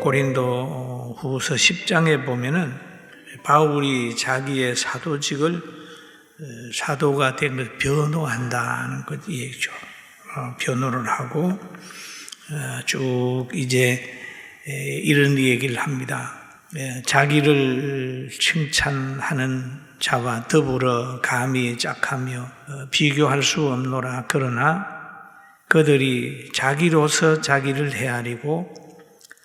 고린도 후서 10장에 보면은 바울이 자기의 사도직을 어, 사도가 된걸 변호한다는 것 얘기죠. 어, 변호를 하고 어, 쭉 이제 에, 이런 얘기를 합니다. 예, 자기를 칭찬하는 자와 더불어 감히 짝하며 어, 비교할 수 없노라. 그러나 그들이 자기로서 자기를 헤아리고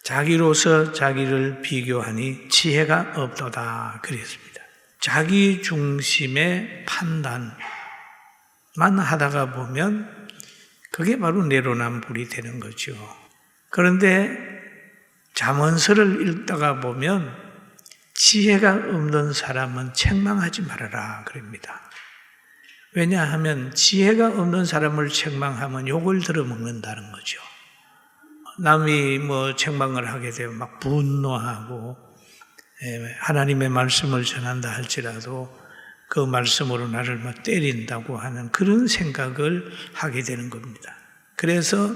자기로서 자기를 비교하니 지혜가 없도다. 그랬습니다. 자기 중심의 판단만 하다가 보면 그게 바로 내로남불이 되는 거죠. 그런데 잠언서를 읽다가 보면 지혜가 없는 사람은 책망하지 말아라. 그럽니다. 왜냐하면 지혜가 없는 사람을 책망하면 욕을 들어먹는다는 거죠. 남이 뭐 책망을 하게 되면 막 분노하고 예, 하나님의 말씀을 전한다 할지라도 그 말씀으로 나를 막 때린다고 하는 그런 생각을 하게 되는 겁니다. 그래서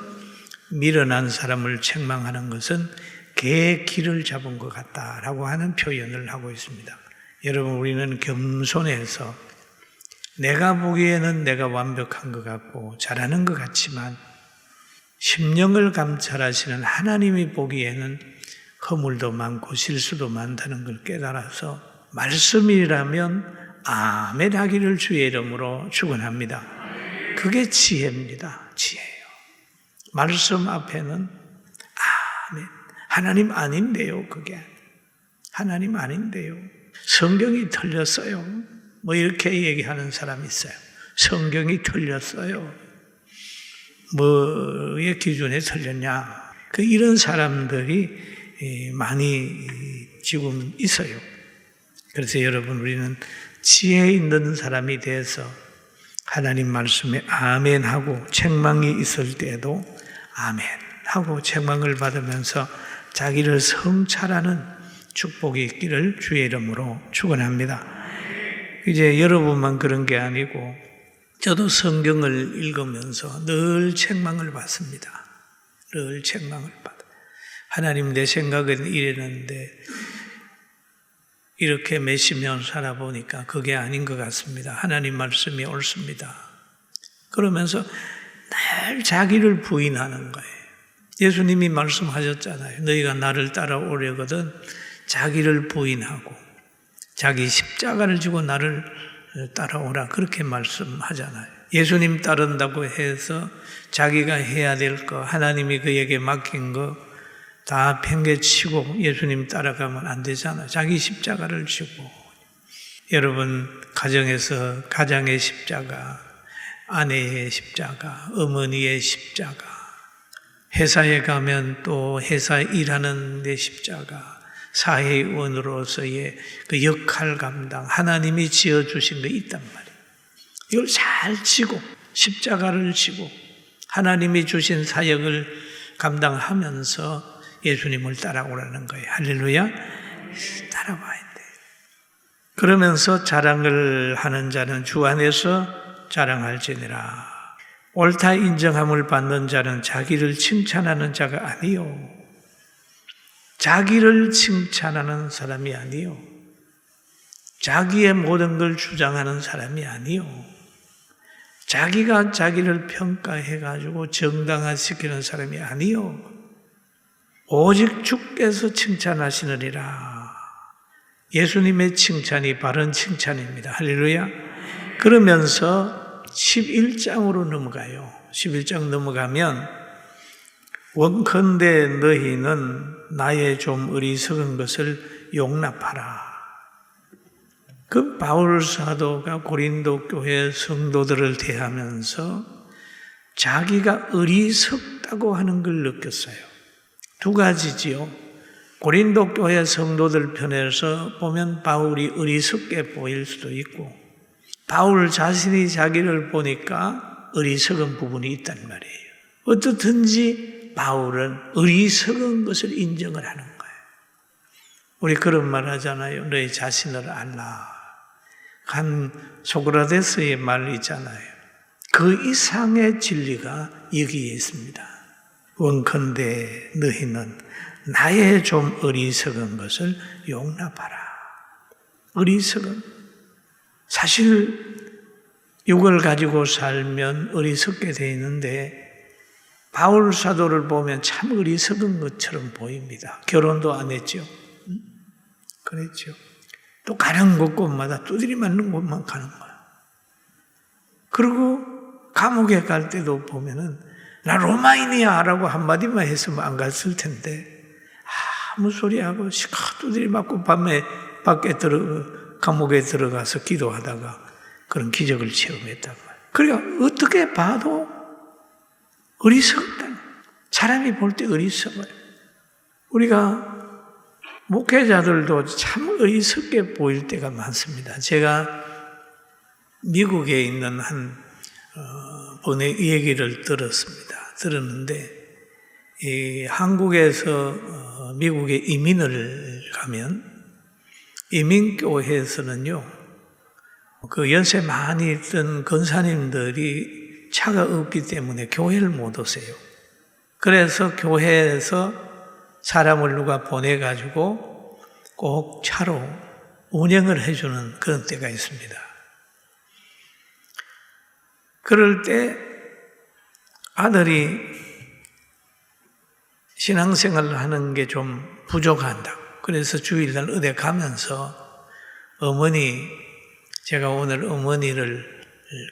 미련한 사람을 책망하는 것은 개의 길을 잡은 것 같다라고 하는 표현을 하고 있습니다. 여러분 우리는 겸손해서 내가 보기에는 내가 완벽한 것 같고 잘하는 것 같지만 심령을 감찰하시는 하나님이 보기에는 허물도 많고 실수도 많다는 걸 깨달아서 말씀이라면 아멘 하기를 주의 이름으로 축원합니다. 그게 지혜입니다. 지혜예요. 말씀 앞에는. 하나님 아닌데요, 그게. 하나님 아닌데요. 성경이 틀렸어요. 뭐 이렇게 얘기하는 사람이 있어요. 성경이 틀렸어요. 뭐의 기준에 틀렸냐. 그 이런 사람들이 많이 지금 있어요. 그래서 여러분 우리는 지혜 있는 사람이 돼서 하나님 말씀에 아멘 하고 책망이 있을 때에도 아멘 하고 책망을 받으면서 자기를 성찰하는 축복이 있기를 주의 이름으로 축원합니다. 이제 여러분만 그런 게 아니고 저도 성경을 읽으면서 늘 책망을 받습니다. 늘 책망을 받아. 하나님 내 생각은 이랬는데 이렇게 몇십 년 살아보니까 그게 아닌 것 같습니다. 하나님 말씀이 옳습니다. 그러면서 늘 자기를 부인하는 거예요. 예수님이 말씀하셨잖아요. 너희가 나를 따라오려거든 자기를 부인하고 자기 십자가를 지고 나를 따라오라 그렇게 말씀하잖아요. 예수님 따른다고 해서 자기가 해야 될 거, 하나님이 그에게 맡긴 거 다 팽개치고 예수님 따라가면 안 되잖아요. 자기 십자가를 지고 여러분 가정에서 가장의 십자가, 아내의 십자가, 어머니의 십자가, 회사에 가면 또 회사 일하는 내 십자가, 사회원으로서의 그 역할 감당, 하나님이 지어주신 게 있단 말이에요. 이걸 잘 지고, 십자가를 지고, 하나님이 주신 사역을 감당하면서 예수님을 따라오라는 거예요. 할렐루야. 따라와야 돼. 그러면서 자랑을 하는 자는 주 안에서 자랑할지니라. 옳다 인정함을 받는 자는 자기를 칭찬하는 자가 아니요. 자기를 칭찬하는 사람이 아니요. 자기의 모든 걸 주장하는 사람이 아니요. 자기가 자기를 평가해 가지고 정당화시키는 사람이 아니요. 오직 주께서 칭찬하시느니라. 예수님의 칭찬이 바른 칭찬입니다. 할렐루야. 그러면서 11장으로 넘어가요. 11장 넘어가면 원컨대 너희는 나의 좀 어리석은 것을 용납하라. 그 바울 사도가 고린도 교회 성도들을 대하면서 자기가 어리석다고 하는 걸 느꼈어요. 두 가지지요. 고린도 교회 성도들 편에서 보면 바울이 어리석게 보일 수도 있고, 바울 자신이 자기를 보니까 어리석은 부분이 있단 말이에요. 어떻든지 바울은 어리석은 것을 인정을 하는 거예요. 우리 그런 말 하잖아요. 너희 자신을 알라. 한 소크라테스의 말 있잖아요. 그 이상의 진리가 여기에 있습니다. 원컨대 너희는 나의 좀 어리석은 것을 용납하라. 어리석은 사실 육을 가지고 살면 어리석게 돼 있는데 바울 사도를 보면 참 어리석은 것처럼 보입니다. 결혼도 안 했죠. 응? 그랬죠. 또 가는 곳곳마다 두드리 맞는 곳만 가는 거야. 그리고 감옥에 갈 때도 보면은 나 로마인이야라고 한마디만 했으면 안 갔을 텐데 아무 소리 하고 시커 두드리 맞고 밤에 밖에 들어 감옥에 들어가서 기도하다가 그런 기적을 체험했다고. 그러니까 어떻게 봐도 어리석다. 사람이 볼 때 어리석어요. 우리가 목회자들도 참 어리석게 보일 때가 많습니다. 제가 미국에 있는 한 어, 분의 얘기를 들었습니다. 들었는데 이 한국에서 어, 미국에 이민을 가면 이민교회에서는요 그 연세 많이 있던 권사님들이 차가 없기 때문에 교회를 못 오세요. 그래서 교회에서 사람을 누가 보내가지고 꼭 차로 운행을 해주는 그런 때가 있습니다. 그럴 때 아들이 신앙생활을 하는 게 좀 부족한다. 그래서 주일날 어디 가면서 어머니, 제가 오늘 어머니를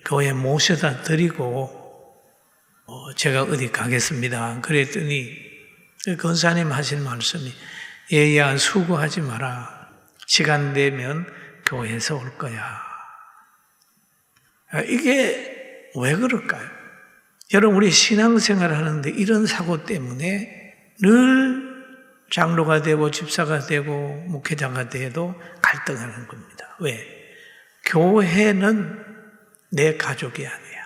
교회에 모셔다 드리고 어, 제가 어디 가겠습니다. 그랬더니 그 권사님 하신 말씀이 얘야 수고하지 마라. 시간 되면 교회에서 올 거야. 아, 이게 왜 그럴까요? 여러분 우리 신앙생활 하는데 이런 사고 때문에 늘 장로가 되고 집사가 되고 목회자가 돼도 갈등하는 겁니다. 왜? 교회는 내 가족이 아니야.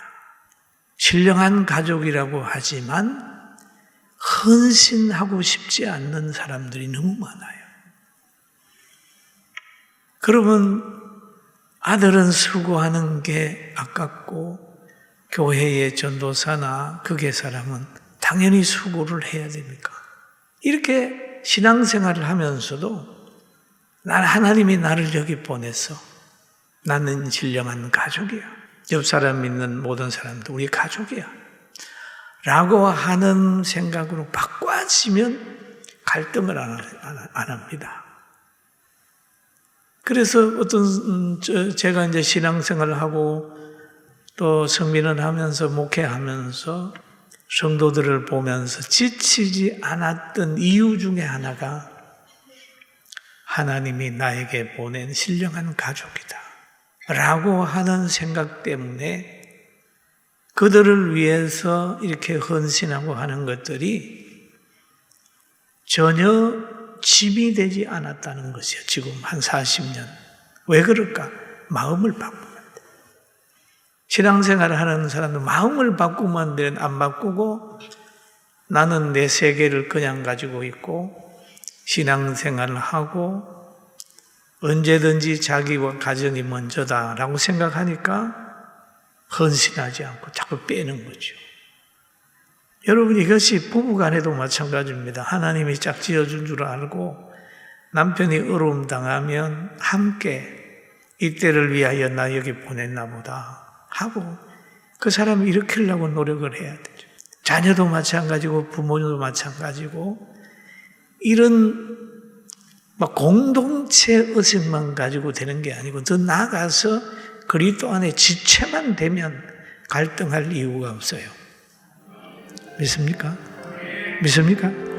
신령한 가족이라고 하지만 헌신하고 싶지 않는 사람들이 너무 많아요. 그러면 아들은 수고하는 게 아깝고 교회의 전도사나 그계 사람은 당연히 수고를 해야 됩니까? 이렇게 신앙생활을 하면서도 난 하나님이 나를 여기 보냈어. 나는 신령한 가족이야. 옆 사람 믿는 모든 사람도 우리 가족이야. 라고 하는 생각으로 바꿔지면 갈등을 안, 안 합니다. 그래서 어떤, 음, 제가 이제 신앙생활을 하고 또 성민을 하면서 목회하면서 성도들을 보면서 지치지 않았던 이유 중에 하나가 하나님이 나에게 보낸 신령한 가족이다. 라고 하는 생각 때문에 그들을 위해서 이렇게 헌신하고 하는 것들이 전혀 짐이 되지 않았다는 것이요. 지금 한 40년. 왜 그럴까? 마음을 바꾸면 돼. 신앙생활을 하는 사람도 마음을 바꾸면 되는 안 바꾸고 나는 내 세계를 그냥 가지고 있고 신앙생활을 하고 언제든지 자기와 가정이 먼저다라고 생각하니까 헌신하지 않고 자꾸 빼는 거죠. 여러분 이것이 부부간에도 마찬가지입니다. 하나님이 짝 지어준 줄 알고 남편이 어려움 당하면 함께 이때를 위하여 나 여기 보냈나 보다 하고 그 사람을 일으키려고 노력을 해야 되죠. 자녀도 마찬가지고 부모도 마찬가지고 이런 막 공동체 의식만 가지고 되는 게 아니고 더 나아가서 그리스도 안에 지체만 되면 갈등할 이유가 없어요. 믿습니까? 믿습니까?